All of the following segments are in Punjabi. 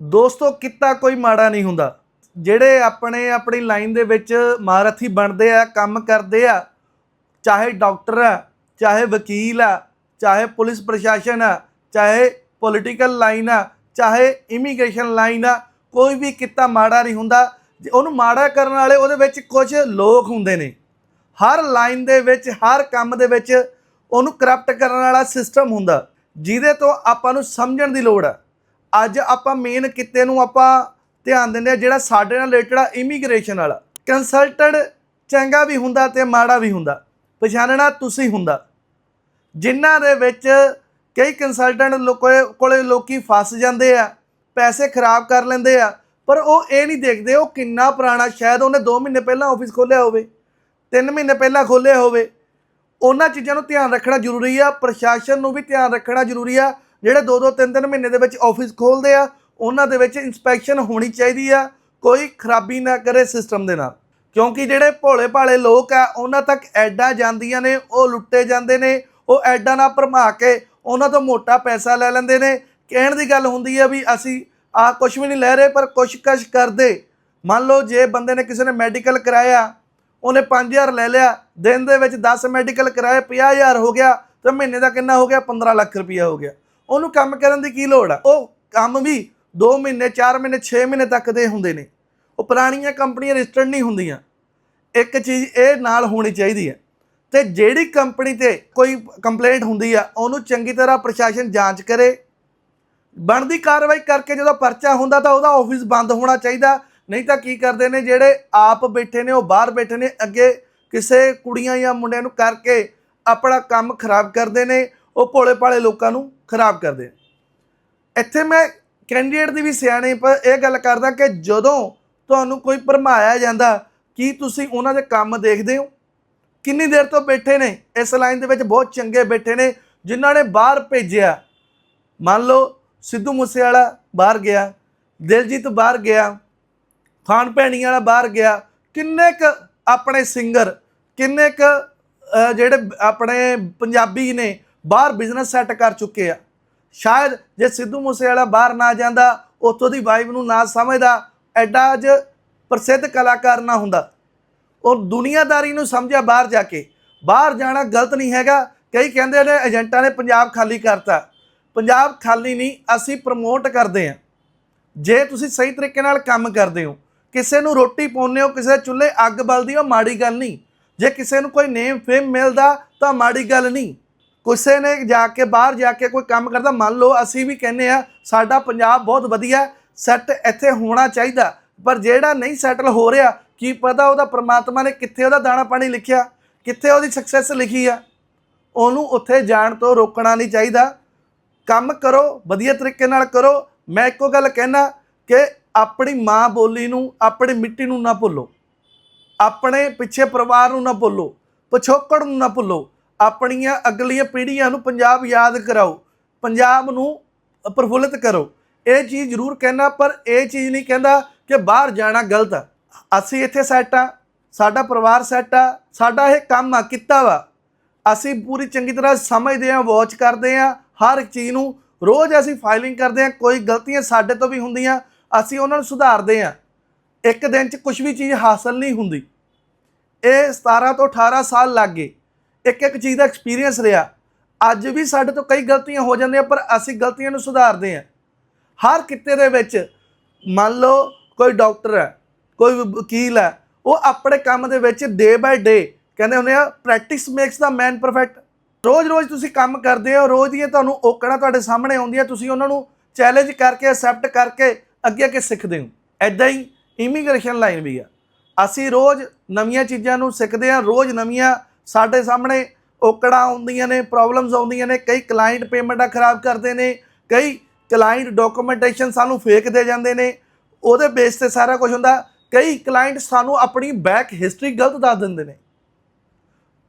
ਦੋਸਤੋ, ਕਿੱਤਾ ਕੋਈ ਮਾੜਾ ਨਹੀਂ ਹੁੰਦਾ। ਜਿਹੜੇ ਆਪਣੇ ਆਪਣੀ ਲਾਈਨ ਦੇ ਵਿੱਚ ਮਹਾਰਥੀ ਬਣਦੇ ਆ, ਕੰਮ ਕਰਦੇ ਆ, ਚਾਹੇ ਡਾਕਟਰ ਆ, ਚਾਹੇ ਵਕੀਲ ਆ, ਚਾਹੇ ਪੁਲਿਸ ਪ੍ਰਸ਼ਾਸਨ ਆ, ਚਾਹੇ ਪੋਲੀਟੀਕਲ ਲਾਈਨ ਆ, ਚਾਹੇ ਇਮੀਗ੍ਰੇਸ਼ਨ ਲਾਈਨ ਆ, ਕੋਈ ਵੀ ਕਿੱਤਾ ਮਾੜਾ ਨਹੀਂ ਹੁੰਦਾ। ਜੇ ਉਹਨੂੰ ਮਾੜਾ ਕਰਨ ਵਾਲੇ ਉਹਦੇ ਵਿੱਚ ਕੁਝ ਲੋਕ ਹੁੰਦੇ ਨੇ। ਹਰ ਲਾਈਨ ਦੇ ਵਿੱਚ, ਹਰ ਕੰਮ ਦੇ ਵਿੱਚ ਉਹਨੂੰ ਕਰਪਟ ਕਰਨ ਵਾਲਾ ਸਿਸਟਮ ਹੁੰਦਾ। ਜਿਹਦੇ ਤੋਂ ਆਪਾਂ ਨੂੰ ਸਮਝਣ ਦੀ ਲੋੜ ਆ। ਅੱਜ ਆਪਾਂ ਮੇਨ ਕਿੱਤੇ ਨੂੰ ਆਪਾਂ ਧਿਆਨ ਦਿੰਦੇ ਆ ਜਿਹੜਾ ਸਾਡੇ ਨਾਲ ਰਿਲੇਟਡ ਆ ਇਮੀਗ੍ਰੇਸ਼ਨ ਵਾਲਾ। ਕੰਸਲਟੈਂਟ ਚੰਗਾ ਵੀ ਹੁੰਦਾ ਤੇ ਮਾੜਾ ਵੀ ਹੁੰਦਾ। ਪਛਾਣਨਾ ਤੁਸੀਂ ਹੁੰਦਾ। ਜਿਨ੍ਹਾਂ ਦੇ ਵਿੱਚ ਕਈ ਕੰਸਲਟੈਂਟ ਲੋਕੋ ਕੋਲੇ ਲੋਕੀ ਫਸ ਜਾਂਦੇ ਆ, ਪੈਸੇ ਖਰਾਬ ਕਰ ਲੈਂਦੇ ਆ, ਪਰ ਉਹ ਇਹ ਨਹੀਂ ਦੇਖਦੇ ਉਹ ਕਿੰਨਾ ਪੁਰਾਣਾ, ਸ਼ਾਇਦ ਉਹਨੇ 2 ਮਹੀਨੇ ਪਹਿਲਾਂ ਆਫਿਸ ਖੋਲ੍ਹਿਆ ਹੋਵੇ 3 ਮਹੀਨੇ ਪਹਿਲਾਂ ਖੋਲ੍ਹਿਆ ਹੋਵੇ। ਉਹਨਾਂ ਚੀਜ਼ਾਂ ਨੂੰ ਧਿਆਨ ਰੱਖਣਾ ਜ਼ਰੂਰੀ ਆ, ਪ੍ਰਸ਼ਾਸਨ ਨੂੰ ਵੀ ਧਿਆਨ ਰੱਖਣਾ ਜ਼ਰੂਰੀ ਆ ਜਿਹੜੇ 2-2 3-3 ਮਹੀਨੇ ਦੇ ਵਿੱਚ ਆਫਿਸ ਖੋਲਦੇ ਆ, ਉਹਨਾਂ ਦੇ ਵਿੱਚ ਇਨਸਪੈਕਸ਼ਨ ਹੋਣੀ ਚਾਹੀਦੀ ਆ, ਕੋਈ ਖਰਾਬੀ ਨਾ ਕਰੇ ਸਿਸਟਮ ਦੇ ਨਾਲ। ਕਿਉਂਕਿ ਜਿਹੜੇ ਭੋਲੇ ਭਾਲੇ ਲੋਕ ਆ, ਉਹਨਾਂ ਤੱਕ ਐਡਾਂ ਜਾਂਦੀਆਂ ਨੇ, ਉਹ ਲੁੱਟੇ ਜਾਂਦੇ ਨੇ, ਉਹ ਐਡਾਂ ਨਾਲ ਭਰਮਾ ਕੇ ਉਹਨਾਂ ਤੋਂ ਮੋਟਾ ਪੈਸਾ ਲੈ ਲੈਂਦੇ ਨੇ। ਕਹਿਣ ਦੀ ਗੱਲ ਹੁੰਦੀ ਆ ਵੀ ਅਸੀਂ ਆ ਕੁਝ ਵੀ ਨਹੀਂ ਲੈ ਰਹੇ, ਪਰ ਕੁਛ-ਕਸ਼ ਕਰਦੇ। ਮੰਨ ਲਓ ਜੇ ਬੰਦੇ ਨੇ ਕਿਸੇ ਨੇ ਮੈਡੀਕਲ ਕਰਾਇਆ, ਉਹਨੇ 5000 ਲੈ ਲਿਆ, ਦਿਨ ਦੇ ਵਿੱਚ 10 ਮੈਡੀਕਲ ਕਰਾਏ 50000 ਹੋ ਗਿਆ, ਤੇ ਮਹੀਨੇ ਦਾ ਕਿੰਨਾ ਹੋ ਗਿਆ? 15 ਲੱਖ ਰੁਪਇਆ ਹੋ ਗਿਆ। ਉਹਨੂੰ ਕੰਮ ਕਰਨ ਦੀ ਕੀ ਲੋੜ ਆ? ਉਹ ਕੰਮ ਵੀ 2 ਮਹੀਨੇ 4 ਮਹੀਨੇ 6 ਮਹੀਨੇ ਤੱਕ ਦੇ ਹੁੰਦੇ ਨੇ। ਉਹ ਪੁਰਾਣੀਆਂ ਕੰਪਨੀਆਂ ਰਜਿਸਟਰਡ ਨਹੀਂ ਹੁੰਦੀਆਂ। ਇੱਕ ਚੀਜ਼ ਇਹ ਨਾਲ ਹੋਣੀ ਚਾਹੀਦੀ ਹੈ। ਤੇ ਜਿਹੜੀ ਕੰਪਨੀ ਤੇ ਕੋਈ ਕੰਪਲੇਂਟ ਹੁੰਦੀ ਆ, ਉਹਨੂੰ ਚੰਗੀ ਤਰ੍ਹਾਂ ਪ੍ਰਸ਼ਾਸਨ ਜਾਂਚ ਕਰੇ। ਬਣਦੀ ਕਾਰਵਾਈ ਕਰਕੇ ਜਦੋਂ ਪਰਚਾ ਹੁੰਦਾ ਤਾਂ ਉਹਦਾ ਆਫਿਸ ਬੰਦ ਹੋਣਾ ਚਾਹੀਦਾ। ਨਹੀਂ ਤਾਂ ਕੀ ਕਰਦੇ ਨੇ, ਜਿਹੜੇ ਆਪ ਬੈਠੇ ਨੇ, ਉਹ ਬਾਹਰ ਬੈਠੇ ਨੇ, ਅੱਗੇ ਕਿਸੇ ਕੁੜੀਆਂ ਜਾਂ ਮੁੰਡਿਆਂ ਨੂੰ ਕਰਕੇ ਆਪਣਾ ਕੰਮ ਖਰਾਬ ਕਰਦੇ ਨੇ, ਉਹ ਭੋਲੇ ਭਾਲੇ ਲੋਕਾਂ ਨੂੰ। ਖਰਾਬ ਕਰਦੇ ਨੇ ਇੱਥੇ ਮੈਂ ਕੈਂਡੀਡੇਟ ਦੀ ਵੀ ਸਿਆਣੇ ਪਰ ਇਹ ਗੱਲ ਕਰਦਾ ਕਿ ਜਦੋਂ ਤੁਹਾਨੂੰ ਕੋਈ ਭਰਮਾਇਆ ਜਾਂਦਾ, ਕੀ ਤੁਸੀਂ ਉਹਨਾਂ ਦੇ ਕੰਮ ਦੇਖਦੇ ਹੋ? ਕਿੰਨੀ ਦੇਰ ਤੋਂ ਬੈਠੇ ਨੇ? ਇਸ ਲਾਈਨ ਦੇ ਵਿੱਚ ਬਹੁਤ ਚੰਗੇ ਬੈਠੇ ਨੇ, ਜਿਨ੍ਹਾਂ ਨੇ ਬਾਹਰ ਭੇਜਿਆ। ਮੰਨ ਲਓ, ਸਿੱਧੂ ਮੂਸੇਵਾਲਾ ਬਾਹਰ ਗਿਆ, ਦਿਲਜੀਤ ਬਾਹਰ ਗਿਆ, ਖਾਨ ਭੈਣੀ ਵਾਲਾ ਬਾਹਰ ਗਿਆ, ਕਿੰਨੇ ਕ ਆਪਣੇ ਸਿੰਗਰ ਕਿੰਨੇ ਕ ਜਿਹੜੇ ਆਪਣੇ ਪੰਜਾਬੀ ਨੇ, ਬਾਹਰ ਬਿਜ਼ਨਸ ਸੈੱਟ ਕਰ ਚੁੱਕੇ ਆ। ਸ਼ਾਇਦ ਜੇ ਸਿੱਧੂ ਮੂਸੇਵਾਲਾ ਬਾਹਰ ਨਾ ਜਾਂਦਾ, ਉੱਥੋਂ ਦੀ ਵਾਈਬ ਨੂੰ ਨਾ ਸਮਝਦਾ, ਐਡਾ ਅੱਜ ਪ੍ਰਸਿੱਧ ਕਲਾਕਾਰ ਨਾ ਹੁੰਦਾ। ਉਹ ਦੁਨੀਆਦਾਰੀ ਨੂੰ ਸਮਝਿਆ ਬਾਹਰ ਜਾ ਕੇ। ਬਾਹਰ ਜਾਣਾ ਗਲਤ ਨਹੀਂ ਹੈਗਾ। ਕਈ ਕਹਿੰਦੇ ਨੇ ਏਜੰਟਾਂ ਨੇ ਪੰਜਾਬ ਖਾਲੀ ਕਰਤਾ। ਪੰਜਾਬ ਖਾਲੀ ਨਹੀਂ, ਅਸੀਂ ਪ੍ਰਮੋਟ ਕਰਦੇ ਹਾਂ। ਜੇ ਤੁਸੀਂ ਸਹੀ ਤਰੀਕੇ ਨਾਲ ਕੰਮ ਕਰਦੇ ਹੋ, ਕਿਸੇ ਨੂੰ ਰੋਟੀ ਪਾਉਂਦੇ ਹੋ, ਕਿਸੇ ਚੁੱਲ੍ਹੇ ਅੱਗ ਬਲਦੀ ਉਹ ਮਾੜੀ ਗੱਲ ਨਹੀਂ। ਜੇ ਕਿਸੇ ਨੂੰ ਕੋਈ ਨੇਮ ਫੇਮ ਮਿਲਦਾ, ਤਾਂ ਮਾੜੀ ਗੱਲ ਨਹੀਂ। ਕਿਸੇ ਨੇ ਜਾ ਕੇ ਬਾਹਰ ਜਾ ਕੇ ਕੋਈ ਕੰਮ ਕਰਦਾ, ਮੰਨ ਲਓ ਅਸੀਂ ਵੀ ਕਹਿੰਦੇ ਆ ਸਾਡਾ ਪੰਜਾਬ ਬਹੁਤ ਵਧੀਆ ਸੈੱਟ ਇੱਥੇ ਹੋਣਾ ਚਾਹੀਦਾ, ਪਰ ਜਿਹੜਾ ਨਹੀਂ ਸੈਟਲ ਹੋ ਰਿਹਾ, ਕੀ ਪਤਾ ਉਹਦਾ ਪ੍ਰਮਾਤਮਾ ਨੇ ਕਿੱਥੇ ਉਹਦਾ ਦਾਣਾ ਪਾਣੀ ਲਿਖਿਆ, ਕਿੱਥੇ ਉਹਦੀ ਸਕਸੈਸ ਲਿਖੀ ਆ। ਉਹਨੂੰ ਉੱਥੇ ਜਾਣ ਤੋਂ ਰੋਕਣਾ ਨਹੀਂ ਚਾਹੀਦਾ। ਕੰਮ ਕਰੋ, ਵਧੀਆ ਤਰੀਕੇ ਨਾਲ ਕਰੋ। ਮੈਂ ਇੱਕੋ ਗੱਲ ਕਹਿਣਾ ਕਿ ਆਪਣੀ ਮਾਂ ਬੋਲੀ ਨੂੰ, ਆਪਣੀ ਮਿੱਟੀ ਨੂੰ ਨਾ ਭੁੱਲੋ। ਆਪਣੇ ਪਿੱਛੇ ਪਰਿਵਾਰ ਨੂੰ ਨਾ ਭੁੱਲੋ। ਪਿਛੋਕੜ ਨੂੰ ਨਾ ਭੁੱਲੋ। ਆਪਣੀਆਂ ਅਗਲੀਆਂ ਪੀੜ੍ਹੀਆਂ ਨੂੰ ਪੰਜਾਬ ਯਾਦ ਕਰਾਓ, ਪੰਜਾਬ ਨੂੰ ਪ੍ਰਫੁੱਲਿਤ ਕਰੋ। ਇਹ ਚੀਜ਼ ਜ਼ਰੂਰ ਕਹਿਣਾ, ਪਰ ਇਹ ਚੀਜ਼ ਨਹੀਂ ਕਹਿੰਦਾ ਕਿ ਬਾਹਰ ਜਾਣਾ ਗਲਤ ਆ। ਅਸੀਂ ਇੱਥੇ ਸੈੱਟ ਆ, ਸਾਡਾ ਪਰਿਵਾਰ ਸੈੱਟ ਆ, ਸਾਡਾ ਇਹ ਕੰਮ ਆ, ਕੀਤਾ ਵਾ। ਅਸੀਂ ਪੂਰੀ ਚੰਗੀ ਤਰ੍ਹਾਂ ਸਮਝਦੇ ਆ ਵਾਚ ਕਰਦੇ ਆ ਹਰ ਇੱਕ ਚੀਜ਼ ਨੂੰ। ਰੋਜ਼ ਅਸੀਂ ਫਾਈਲਿੰਗ ਕਰਦੇ ਆ ਕੋਈ ਗਲਤੀਆਂ ਸਾਡੇ ਤੋਂ ਵੀ ਹੁੰਦੀਆਂ, ਅਸੀਂ ਉਹਨਾਂ ਨੂੰ ਸੁਧਾਰਦੇ ਆ ਇੱਕ ਦਿਨ 'ਚ ਕੁਝ ਵੀ ਚੀਜ਼ ਹਾਸਲ ਨਹੀਂ ਹੁੰਦੀ। ਇਹ 17 ਤੋਂ 18 ਸਾਲ ਲੱਗ ਗਏ। ਇੱਕ ਇੱਕ ਚੀਜ਼ ਦਾ ਐਕਸਪੀਰੀਅੰਸ ਰਿਹਾ। ਅੱਜ ਵੀ ਸਾਡੇ ਤੋਂ ਕਈ ਗਲਤੀਆਂ ਹੋ ਜਾਂਦੀਆਂ, ਪਰ ਅਸੀਂ ਗਲਤੀਆਂ ਨੂੰ ਸੁਧਾਰਦੇ ਹਾਂ। ਹਰ ਕਿੱਤੇ ਦੇ ਵਿੱਚ ਮੰਨ ਲਓ ਕੋਈ ਡਾਕਟਰ ਹੈ, ਕੋਈ ਵਕੀਲ ਹੈ, ਉਹ ਆਪਣੇ ਕੰਮ ਦੇ ਵਿੱਚ ਡੇ ਬਾਏ ਡੇ ਕਹਿੰਦੇ ਹੁੰਦੇ ਆ practice makes the man perfect ਰੋਜ਼-ਰੋਜ਼ ਤੁਸੀਂ ਕੰਮ ਕਰਦੇ ਹੋ, ਰੋਜ਼ ਦੀਆਂ ਤੁਹਾਨੂੰ ਔਕੜਾਂ ਤੁਹਾਡੇ ਸਾਹਮਣੇ ਆਉਂਦੀਆਂ, ਤੁਸੀਂ ਉਹਨਾਂ ਨੂੰ ਚੈਲੰਜ ਕਰਕੇ ਐਕਸੈਪਟ ਕਰਕੇ ਅੱਗੇ ਅੱਗੇ ਸਿੱਖਦੇ ਹੋ। ਐਦਾਂ ਹੀ ਇਮੀਗ੍ਰੇਸ਼ਨ ਲਾਈਨ ਵੀ ਆ। ਅਸੀਂ ਰੋਜ਼ ਨਵੀਆਂ ਚੀਜ਼ਾਂ ਨੂੰ ਸਿੱਖਦੇ ਹਾਂ, ਰੋਜ਼ ਨਵੀਆਂ ਸਾਡੇ ਸਾਹਮਣੇ ਔਕੜਾਂ ਆਉਂਦੀਆਂ ਨੇ ਪ੍ਰੋਬਲਮਸ ਆਉਂਦੀਆਂ ਨੇ, ਕਈ ਕਲਾਇੰਟ ਪੇਮੈਂਟਾਂ ਖਰਾਬ ਕਰਦੇ ਨੇ, ਕਈ ਕਲਾਇੰਟ ਡਾਕੂਮੈਂਟੇਸ਼ਨ ਸਾਨੂੰ ਫੇਕ ਦੇ ਜਾਂਦੇ ਨੇ, ਉਹਦੇ ਬੇਸ ਤੇ ਸਾਰਾ ਕੁਝ ਹੁੰਦਾ, ਕਈ ਕਲਾਇੰਟ ਸਾਨੂੰ ਆਪਣੀ ਬੈਕ ਹਿਸਟਰੀ ਗਲਤ ਦੱਸ ਦਿੰਦੇ ਨੇ।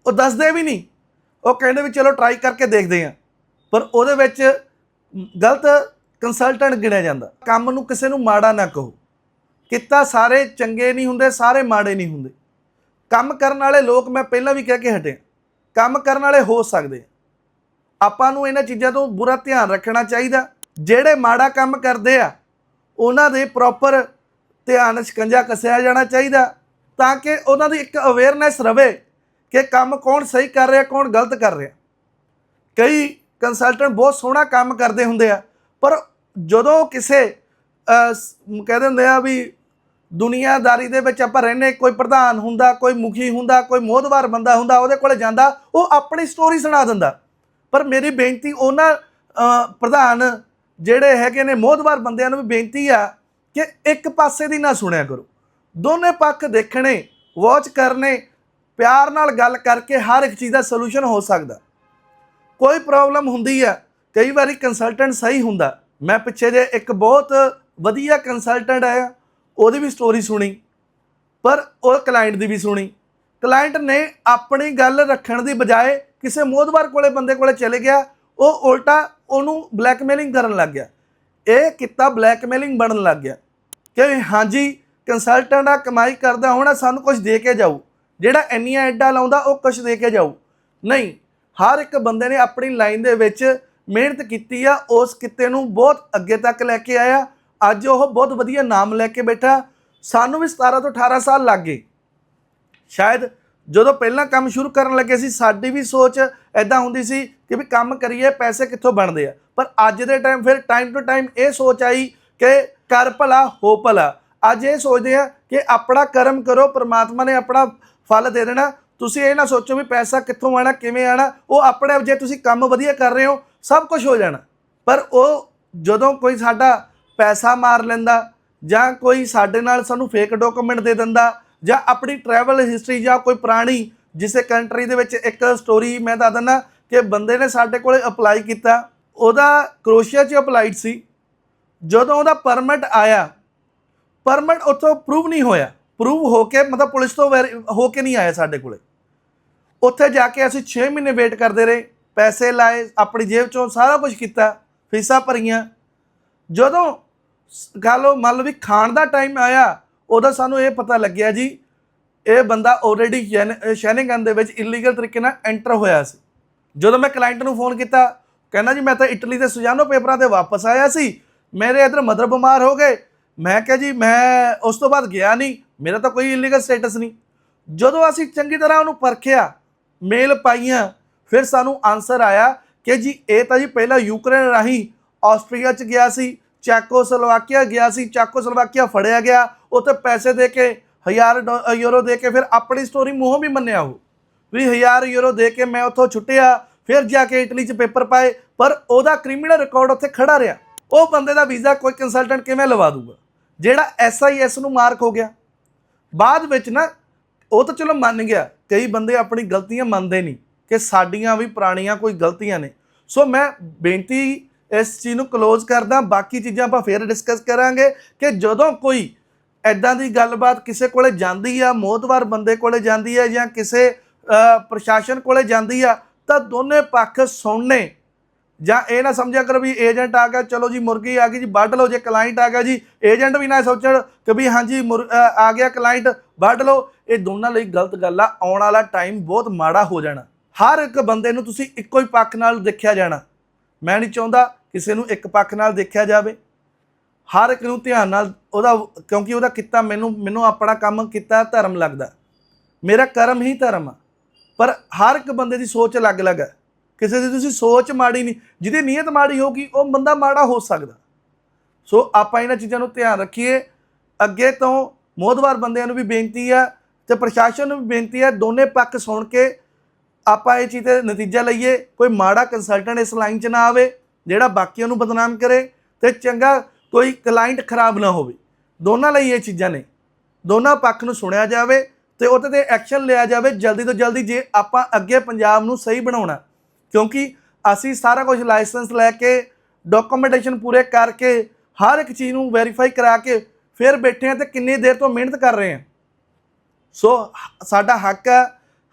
ਉਹ ਦੱਸਦੇ ਵੀ ਨਹੀਂ। ਉਹ ਕਹਿੰਦੇ ਵੀ ਚਲੋ ਟਰਾਈ ਕਰਕੇ ਦੇਖਦੇ ਆ ਪਰ ਉਹਦੇ ਵਿੱਚ ਗਲਤ ਕੰਸਲਟੈਂਟ ਗਿਣਿਆ ਜਾਂਦਾ। ਕੰਮ ਨੂੰ ਕਿਸੇ ਨੂੰ ਮਾੜਾ ਨਾ ਕਹੋ। ਕਿੱਤਾ ਸਾਰੇ ਚੰਗੇ ਨਹੀਂ ਹੁੰਦੇ, ਸਾਰੇ ਮਾੜੇ ਨਹੀਂ ਹੁੰਦੇ। ਕੰਮ ਕਰਨ ਵਾਲੇ ਲੋਕ ਮੈਂ ਪਹਿਲਾਂ ਵੀ ਕਹਿ ਕੇ ਹਟਿਆ ਕੰਮ ਕਰਨ ਵਾਲੇ ਹੋ ਸਕਦੇ ਆਪਾਂ ਨੂੰ ਇਹਨਾਂ ਚੀਜ਼ਾਂ ਤੋਂ ਬੁਰਾ ਧਿਆਨ ਰੱਖਣਾ ਚਾਹੀਦਾ। ਜਿਹੜੇ ਮਾੜਾ ਕੰਮ ਕਰਦੇ ਆ ਉਹਨਾਂ ਦੇ ਪ੍ਰੋਪਰ ਧਿਆਨ ਸ਼ਿਕੰਜਾ ਕੱਸਿਆ ਜਾਣਾ ਚਾਹੀਦਾ। ਤਾਂ ਕਿ ਉਹਨਾਂ ਦੀ ਇੱਕ ਅਵੇਅਰਨੈਸ ਰਵੇ ਕਿ ਕੰਮ ਕੌਣ ਸਹੀ ਕਰ ਰਿਹਾ ਕੌਣ ਗਲਤ ਕਰ ਰਿਹਾ। ਕਈ ਕੰਸਲਟੈਂਟ ਬਹੁਤ ਸੋਹਣਾ ਕੰਮ ਕਰਦੇ ਹੁੰਦੇ ਆ ਪਰ ਜਦੋਂ ਕਿਸੇ ਅਹ, ਸ- ਕਹਿੰਦੇ ਹੁੰਦੇ ਆ ਵੀ ਦੁਨੀਆਦਾਰੀ ਦੇ ਵਿੱਚ ਆਪਾਂ ਰਹਿੰਦੇ ਕੋਈ ਪ੍ਰਧਾਨ ਹੁੰਦਾ, ਕੋਈ ਮੁਖੀ ਹੁੰਦਾ, ਕੋਈ ਮੋਹਦਵਾਰ ਬੰਦਾ ਹੁੰਦਾ, ਉਹਦੇ ਕੋਲ ਜਾਂਦਾ, ਉਹ ਆਪਣੀ ਸਟੋਰੀ ਸੁਣਾ ਦਿੰਦਾ। ਪਰ ਮੇਰੀ ਬੇਨਤੀ, ਉਹਨਾਂ ਪ੍ਰਧਾਨ ਜਿਹੜੇ ਹੈਗੇ ਨੇ ਮੋਹਦਵਾਰ ਬੰਦਿਆਂ ਨੂੰ ਵੀ ਬੇਨਤੀ ਆ ਕਿ ਇੱਕ ਪਾਸੇ ਦੀ ਨਾ ਸੁਣਿਆ ਕਰੋ। ਦੋਨੇ ਪੱਖ ਦੇਖਣੇ ਵਾਚ ਕਰਨੇ, ਪਿਆਰ ਨਾਲ ਗੱਲ ਕਰਕੇ ਹਰ ਇੱਕ ਚੀਜ਼ ਦਾ ਸੋਲੂਸ਼ਨ ਹੋ ਸਕਦਾ। ਕੋਈ ਪ੍ਰੋਬਲਮ ਹੁੰਦੀ ਆ, ਕਈ ਵਾਰੀ ਕੰਸਲਟੈਂਟ ਸਹੀ ਹੁੰਦਾ। ਮੈਂ ਪਿੱਛੇ ਜੇ ਇੱਕ ਬਹੁਤ ਵਧੀਆ ਕੰਸਲਟੈਂਟ ਆਇਆ। ਉਹਦੀ ਵੀ ਸਟੋਰੀ ਸੁਣੀ, ਪਰ ਉਹ ਕਲਾਇੰਟ ਦੀ ਵੀ ਸੁਣੀ। ਕਲਾਇੰਟ ਨੇ ਆਪਣੀ ਗੱਲ ਰੱਖਣ ਦੀ ਬਜਾਏ ਕਿਸੇ ਮੋਦਵਾਰ ਕੋਲੇ, ਬੰਦੇ ਕੋਲੇ ਚਲੇ ਗਿਆ, ਉਹ ਉਲਟਾ ਉਹਨੂੰ ਬਲੈਕਮੇਲਿੰਗ ਕਰਨ ਲੱਗ ਗਿਆ। ਇਹ ਕਿੱਤਾ ਬਲੈਕਮੇਲਿੰਗ ਬਣਨ ਲੱਗ ਗਿਆ। ਕਿ ਹਾਂਜੀ ਕੰਸਲਟੈਂਟ ਆ, ਕਮਾਈ ਕਰਦਾ ਹੋਣਾ, ਸਾਨੂੰ ਕੁਝ ਦੇ ਕੇ ਜਾਊ। ਜਿਹੜਾ ਇੰਨੀਆਂ ਐਡਾਂ ਲਾਉਂਦਾ, ਉਹ ਕੁਝ ਦੇ ਕੇ ਜਾਊ। ਨਹੀਂ, ਹਰ ਇੱਕ ਬੰਦੇ ਨੇ ਆਪਣੀ ਲਾਈਨ ਦੇ ਵਿੱਚ ਮਿਹਨਤ ਕੀਤੀ ਆ, ਉਸ ਕਿੱਤੇ ਨੂੰ ਬਹੁਤ ਅੱਗੇ ਤੱਕ ਲੈ ਕੇ ਆਇਆ। ਅੱਜ ਉਹ ਬਹੁਤ ਵਧੀਆ ਨਾਮ ਲੈ ਕੇ ਬੈਠਾ। ਸਾਨੂੰ ਵੀ 17 ਤੋਂ 18 ਸਾਲ ਲੱਗ ਗਏ। ਸ਼ਾਇਦ ਜਦੋਂ ਪਹਿਲਾਂ ਕੰਮ ਸ਼ੁਰੂ ਕਰਨ ਲੱਗੇ ਸੀ, ਸਾਡੀ ਵੀ ਸੋਚ ਐਦਾਂ ਹੁੰਦੀ ਸੀ ਕਿ ਵੀ ਕੰਮ ਕਰੀਏ, ਪੈਸੇ ਕਿੱਥੋਂ ਬਣਦੇ ਆ। ਪਰ ਅੱਜ ਦੇ ਟਾਈਮ ਫਿਰ ਟਾਈਮ ਟੂ ਟਾਈਮ ਇਹ ਸੋਚ ਆਈ ਕਿ ਕਰ ਭਲਾ, ਹੋ ਭਲਾ। ਅੱਜ ਇਹ ਸੋਚਦੇ ਆ ਕਿ ਆਪਣਾ ਕਰਮ ਕਰੋ, ਪ੍ਰਮਾਤਮਾ ਨੇ ਆਪਣਾ ਫਲ ਦੇ ਦੇਣਾ। ਤੁਸੀਂ ਇਹ ਨਾ ਸੋਚੋ ਵੀ ਪੈਸਾ ਕਿੱਥੋਂ ਆਣਾ ਕਿਵੇਂ ਆਣਾ ਉਹ ਆਪਣੇ ਜੇ ਤੁਸੀਂ ਕੰਮ ਵਧੀਆ ਕਰ ਰਹੇ ਹੋ, ਸਭ ਕੁਝ ਹੋ ਜਾਣਾ। ਪਰ ਉਹ ਜਦੋਂ ਕੋਈ ਸਾਡਾ ਪੈਸਾ ਮਾਰ ਲੈਂਦਾ, ਜਾਂ ਕੋਈ ਸਾਡੇ ਨਾਲ ਸਾਨੂੰ ਫੇਕ ਡਾਕੂਮੈਂਟ ਦੇ ਦਿੰਦਾ, ਜਾਂ ਆਪਣੀ ਟਰੈਵਲ ਹਿਸਟਰੀ ਜਾਂ ਕੋਈ ਪੁਰਾਣੀ ਜਿਸੇ ਕੰਟਰੀ ਦੇ ਵਿੱਚ ਇੱਕ ਸਟੋਰੀ ਮੈਂ ਦੱਸ ਦਿੰਦਾ ਕਿ ਬੰਦੇ ਨੇ ਸਾਡੇ ਕੋਲੇ ਅਪਲਾਈ ਕੀਤਾ, ਉਹਦਾ ਕਰੋਸ਼ੀਆ 'ਚ ਅਪਲਾਈਡ ਸੀ। ਜਦੋਂ ਉਹਦਾ ਪਰਮਿਟ ਆਇਆ ਪਰਮਿਟ ਉੱਥੋਂ ਪ੍ਰੂਵ ਨਹੀਂ ਹੋਇਆ। ਪ੍ਰੂਵ ਹੋ ਕੇ ਮਤਲਬ ਪੁਲਿਸ ਤੋਂ ਵੈਰੀ- ਹੋ ਕੇ ਨਹੀਂ ਆਇਆ ਸਾਡੇ ਕੋਲੇ। ਉੱਥੇ ਜਾ ਕੇ ਅਸੀਂ 6 ਮਹੀਨੇ ਵੇਟ ਕਰਦੇ ਰਹੇ, ਪੈਸੇ ਲਾਏ, ਆਪਣੀ ਜੇਬ ਚੋਂ ਸਾਰਾ ਕੁਝ ਕੀਤਾ, ਫੀਸਾਂ ਭਰੀਆਂ। ਜਦੋਂ ਗੱਲ ਮੰਨ ਲਓ ਵੀ ਖਾਣ ਦਾ ਟਾਈਮ ਆਇਆ, ਉਹਦਾ ਸਾਨੂੰ ਇਹ ਪਤਾ ਲੱਗਿਆ ਜੀ, ਇਹ ਬੰਦਾ ਆਲਰੇਡੀ ਸ਼ੈਨਿੰਗਨ ਦੇ ਵਿੱਚ ਇਲੀਗਲ ਤਰੀਕੇ ਨਾਲ ਐਂਟਰ ਹੋਇਆ ਸੀ। ਜਦੋਂ ਮੈਂ ਕਲਾਇੰਟ ਨੂੰ ਫੋਨ ਕੀਤਾ, ਕਹਿੰਦਾ ਜੀ ਮੈਂ ਤਾਂ ਇਟਲੀ ਦੇ ਸੁਜਾਨੋ ਪੇਪਰਾਂ ਤੇ ਵਾਪਸ ਆਇਆ ਸੀ, ਮੇਰੇ ਇਧਰ ਮਦਰ ਬਿਮਾਰ ਹੋ ਗਏ। ਮੈਂ ਕਿਹਾ ਜੀ, ਮੈਂ ਉਸ ਤੋਂ ਬਾਅਦ ਗਿਆ ਨਹੀਂ, ਮੇਰਾ ਤਾਂ ਕੋਈ ਇਲੀਗਲ ਸਟੇਟਸ ਨਹੀਂ। ਜਦੋਂ ਅਸੀਂ ਚੰਗੀ ਤਰ੍ਹਾਂ ਉਹਨੂੰ ਪਰਖਿਆ ਮੇਲ ਪਾਈਆਂ, ਫਿਰ ਸਾਨੂੰ ਆਨਸਰ ਆਇਆ ਕਿ ਜੀ, ਇਹ ਤਾਂ ਜੀ ਪਹਿਲਾਂ ਯੂਕਰੇਨ ਰਾਹੀਂ ਆਸਟਰੀਆ ਚ ਗਿਆ ਸੀ ਚੈਕੋਸਲੋਵਾਕੀਆ ਗਿਆ ਸੀ, ਚੈਕੋਸਲੋਵਾਕੀਆ ਫੜਿਆ ਗਿਆ, ਉੱਥੇ ਪੈਸੇ ਦੇ ਕੇ 1000 ਡੋ- ਯੂਰੋ ਦੇ ਕੇ ਫਿਰ ਆਪਣੀ ਸਟੋਰੀ ਮੂੰਹੋਂ ਵੀ ਮੰਨਿਆ ਉਹ। ਵੀ 1000 ਯੂਰੋ ਦੇ ਕੇ ਮੈਂ ਉੱਥੋਂ ਛੁੱਟਿਆ, ਫਿਰ ਜਾ ਕੇ ਇਟਲੀ 'ਚ ਪੇਪਰ ਪਾਏ, ਪਰ ਉਹਦਾ ਕ੍ਰਿਮੀਨਲ ਰਿਕਾਰਡ ਉੱਥੇ ਖੜਾ ਰਿਹਾ। ਉਹ ਬੰਦੇ ਦਾ ਵੀਜ਼ਾ ਕੋਈ ਕੰਸਲਟੈਂਟ ਕਿਵੇਂ ਲਵਾ ਦੂਗਾ? ਜਿਹੜਾ ਐਸਆਈਐਸ ਨੂੰ ਮਾਰਕ ਹੋ ਗਿਆ। ਬਾਅਦ ਵਿੱਚ ਨਾ, ਉਹ ਤਾਂ ਚਲੋ ਮੰਨ ਗਿਆ, ਕਈ ਬੰਦੇ ਆਪਣੀ ਗਲਤੀਆਂ ਮੰਨਦੇ ਨਹੀਂ ਕਿ ਸਾਡੀਆਂ ਵੀ ਪੁਰਾਣੀਆਂ ਕੋਈ ਗਲਤੀਆਂ ਨੇ। ਸੋ ਮੈਂ ਬੇਨਤੀ ਇਸ ਚੀਜ਼ ਨੂੰ ਕਲੋਜ਼ ਕਰਦਾ, ਬਾਕੀ ਚੀਜ਼ਾਂ ਆਪਾਂ ਫੇਰ ਡਿਸਕਸ ਕਰਾਂਗੇ ਕਿ ਜਦੋਂ ਕੋਈ ਐਦਾਂ ਦੀ ਗੱਲਬਾਤ ਕਿਸੇ ਕੋਲੇ ਜਾਂਦੀ ਆ ਮੋਤਵਾਰ ਬੰਦੇ ਕੋਲੇ ਜਾਂਦੀ ਆ ਜਾਂ ਕਿਸੇ ਪ੍ਰਸ਼ਾਸਨ ਕੋਲੇ ਜਾਂਦੀ ਆ, ਤਾਂ ਦੋਨੇ ਪੱਖ ਸੁਣਨੇ। ਜਾਂ ਇਹ ਨਾ ਸਮਝਿਆ ਕਰੋ ਵੀ ਏਜੰਟ ਆ ਗਿਆ, ਚਲੋ ਜੀ ਮੁਰਗੀ ਆ ਗਈ ਜੀ, ਵੱਢ ਲਓ ਜੇ ਕਲਾਇੰਟ ਆ ਗਿਆ ਜੀ ਏਜੰਟ ਵੀ ਨਾ ਸੋਚਣ ਕਿ ਵੀ ਹਾਂਜੀ ਮੁਰ- ਆ ਗਿਆ ਕਲਾਇੰਟ ਵੱਢ ਲਓ। ਇਹ ਦੋਨਾਂ ਲਈ ਗਲਤ ਗੱਲ ਆ, ਆਉਣ ਵਾਲਾ ਟਾਈਮ ਬਹੁਤ ਮਾੜਾ ਹੋ ਜਾਣਾ। ਹਰ ਇੱਕ ਬੰਦੇ ਨੂੰ ਤੁਸੀਂ ਇੱਕੋ ਹੀ ਪੱਖ ਨਾਲ ਦੇਖਿਆ ਜਾਣਾ। ਮੈਂ ਨਹੀਂ ਚਾਹੁੰਦਾ ਕਿਸੇ ਨੂੰ ਇੱਕ ਪੱਖ ਨਾਲ ਦੇਖਿਆ ਜਾਵੇ, ਹਰ ਇੱਕ ਨੂੰ ਧਿਆਨ ਨਾਲ ਉਹਦਾ, ਕਿਉਂਕਿ ਉਹਦਾ ਕਿੱਤਾ ਮੈਨੂੰ ਮੈਨੂੰ ਆਪਣਾ ਕੰਮ ਕੀਤਾ, ਧਰਮ ਲੱਗਦਾ। ਮੇਰਾ ਕਰਮ ਹੀ ਧਰਮ ਆ। ਪਰ ਹਰ ਇੱਕ ਬੰਦੇ ਦੀ ਸੋਚ ਅਲੱਗ-ਅਲੱਗ ਹੈ ਕਿਸੇ ਦੀ ਤੁਸੀਂ ਸੋਚ ਮਾੜੀ ਨਹੀਂ, ਜਿਹਦੀ ਨੀਅਤ ਮਾੜੀ ਹੋਗੀ ਉਹ ਬੰਦਾ ਮਾੜਾ ਹੋ ਸਕਦਾ। ਸੋ ਆਪਾਂ ਇਹਨਾਂ ਚੀਜ਼ਾਂ ਨੂੰ ਧਿਆਨ ਰੱਖੀਏ। ਅੱਗੇ ਤੋਂ ਮੋਦਵਾਰ ਬੰਦਿਆਂ ਨੂੰ ਵੀ ਬੇਨਤੀ ਆ ਤੇ ਪ੍ਰਸ਼ਾਸਨ ਨੂੰ ਵੀ ਬੇਨਤੀ ਆ, ਦੋਨੇ ਪੱਖ ਸੁਣ ਕੇ ਆਪਾਂ ਇਹ ਚੀਜ਼ ਤੇ ਨਤੀਜਾ ਲਈਏ। ਕੋਈ ਮਾੜਾ ਕੰਸਲਟੈਂਟ ਇਸ ਲਾਈਨ 'ਚ ਨਾ ਆਵੇ। ਜਿਹੜਾ ਬਾਕੀਆਂ ਨੂੰ ਬਦਨਾਮ ਕਰੇ ਤੇ ਚੰਗਾ ਕੋਈ ਕਲਾਇੰਟ ਖਰਾਬ ਨਾ ਹੋਵੇ। ਦੋਨਾਂ ਲਈ ਇਹ ਚੀਜ਼ਾਂ ਨੇ। ਦੋਨਾਂ ਪੱਖ ਨੂੰ ਸੁਣਿਆ ਜਾਵੇ ਤੇ ਉਹਦੇ ਤੇ ਐਕਸ਼ਨ ਲਿਆ ਜਾਵੇ ਜਲਦੀ ਤੋਂ ਜਲਦੀ ਜੇ ਆਪਾਂ ਅੱਗੇ ਪੰਜਾਬ ਨੂੰ ਸਹੀ ਬਣਾਉਣਾ। ਕਿਉਂਕਿ ਅਸੀਂ ਸਾਰਾ ਕੁਝ ਲਾਇਸੈਂਸ ਲੈ ਕੇ ਡਾਕੂਮੈਂਟੇਸ਼ਨ ਪੂਰੇ ਕਰਕੇ, ਹਰ ਇੱਕ ਚੀਜ਼ ਨੂੰ ਵੈਰੀਫਾਈ ਕਰਾ ਕੇ ਫਿਰ ਬੈਠੇ ਆ ਤੇ ਕਿੰਨੀ ਦੇਰ ਤੋਂ ਮਿਹਨਤ ਕਰ ਰਹੇ ਆ ਸੋ ਹ- ਸਾਡਾ ਹੱਕ ਹੈ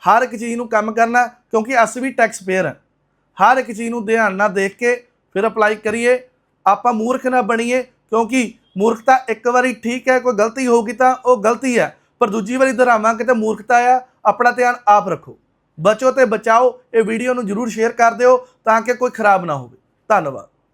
ਹਰ ਇੱਕ ਚੀਜ਼ ਨੂੰ ਕੰਮ ਕਰਨਾ ਕਿਉਂਕਿ ਅਸੀਂ ਵੀ ਟੈਕਸ ਪੇਅਰ ਹਾਂ। ਹਰ ਇੱਕ ਚੀਜ਼ ਨੂੰ ਧਿਆਨ ਨਾਲ ਦੇਖ ਕੇ ਫਿਰ ਅਪਲਾਈ ਕਰੀਏ, ਆਪਾਂ ਮੂਰਖ ਨਾ ਬਣੀਏ, ਕਿਉਂਕਿ ਮੂਰਖਤਾ ਇੱਕ ਵਾਰੀ ਠੀਕ ਹੈ, ਕੋਈ ਗਲਤੀ ਹੋਊਗੀ ਤਾਂ ਉਹ ਗਲਤੀ ਹੈ, ਪਰ ਦੂਜੀ ਵਾਰੀ ਦੁਹਰਾਵਾਂਗੇ ਤਾਂ ਮੂਰਖਤਾ ਆ, ਆਪਣਾ ਧਿਆਨ ਆਪ ਰੱਖੋ। ਬਚੋ ਤੇ ਬਚਾਓ, ਇਹ ਵੀਡੀਓ ਨੂੰ ਜਰੂਰ ਸ਼ੇਅਰ ਕਰ ਦਿਓ, ਤਾਂ ਕਿ ਕੋਈ ਖਰਾਬ ਨਾ ਹੋਵੇ। ਧੰਨਵਾਦ।